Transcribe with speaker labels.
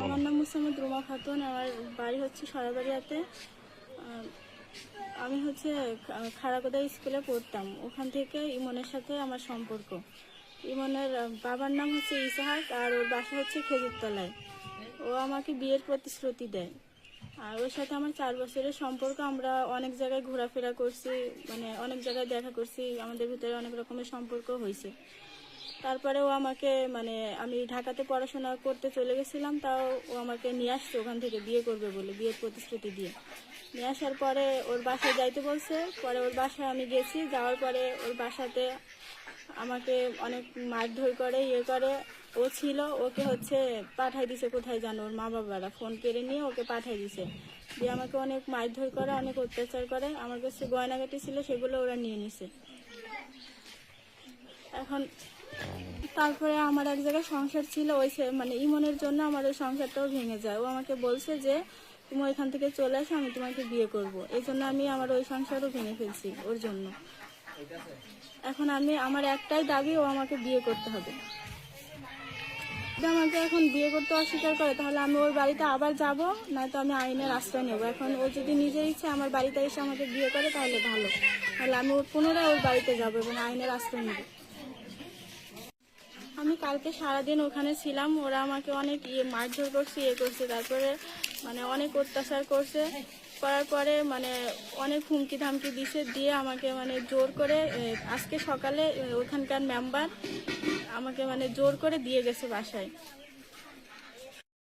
Speaker 1: আমার নাম মুসাম্মদ রুমা খাতুন, আমার বাড়ি হচ্ছে সরাবাড়িয়াতে। আমি হচ্ছে খা- খাড়াগোদা স্কুলে পড়তাম। ওখান থেকে ইমনের সাথে আমার সম্পর্ক। ইমনের বাবার নাম হচ্ছে ইসাহাক আর ওর বাসা হচ্ছে খেজুরতলায়। ও আমাকে বিয়ের প্রতিশ্রুতি দেয়। আর ওর সাথে আমার চার বছরের সম্পর্ক। আমরা অনেক জায়গায় ঘোরাফেরা করছি মানে অনেক জায়গায় দেখা করছি। আমাদের ভিতরে অনেক রকমের সম্পর্ক হয়েছে। তারপরে ও আমাকে মানে আমি ঢাকাতে পড়াশোনা করতে চলে গেছিলাম, তাও ও আমাকে নিয়ে আসছে, ওখান থেকে বিয়ে করবে বলে, বিয়ের প্রতিশ্রুতি দিয়ে। নিয়ে আসার পরে ওর বাসায় যাইতে বলছে, পরে ওর বাসায় আমি গেছি, যাওয়ার পরে ওর বাসাতে আমাকে অনেক মারধর করে ইয়ে করে। ও ছিল, ওকে হচ্ছে পাঠাই দিছে কোথায় জানো ওর মা বাবারা, ফোন কেড়ে নিয়ে ওকে পাঠাই দিছে। দিয়ে আমাকে অনেক মারধর করে, অনেক অত্যাচার করে, আমার কাছে গয়নাগাটি ছিল, সেগুলো ওরা নিয়ে নিছে। এখন তারপরে আমার এক জায়গায় সংসার ছিল, ওই মানে ইমনের জন্য আমার ওই সংসারটাও ভেঙে যায়। ও আমাকে বলছে যে, তুমি ওইখান থেকে চলে আসো, আমি তোমাকে বিয়ে করব। এই জন্য আমি আমার ওই সংসারও ভেঙে ফেলছি ওর জন্য। এখন আমি, আমার একটাই দাবি, ও আমাকে বিয়ে করতে হবে। আমাকে এখন বিয়ে করতে অস্বীকার করে, তাহলে আমি ওর বাড়িতে আবার যাব? নয়তো আমি আইনের আশ্রয় নেব। এখন ও যদি নিজের ইচ্ছে আমার বাড়িতে এসে আমাকে বিয়ে করে, তাহলে ভালো। তাহলে আমি পুনরায় ওর বাড়িতে যাব এবং আইনের আশ্রয় নেব। কালকে সারাদিন ওখানে ছিলাম, ওরা আমাকে অনেক ইয়ে মারধর করছে ইয়ে করছে, তারপরে মানে অনেক অত্যাচার করছে। করার পরে মানে অনেক হুমকি ধামকি দিছে, দিয়ে আমাকে মানে জোর করে আজকে সকালে ওখানকার মেম্বার আমাকে মানে জোর করে দিয়ে গেছে বাসায়।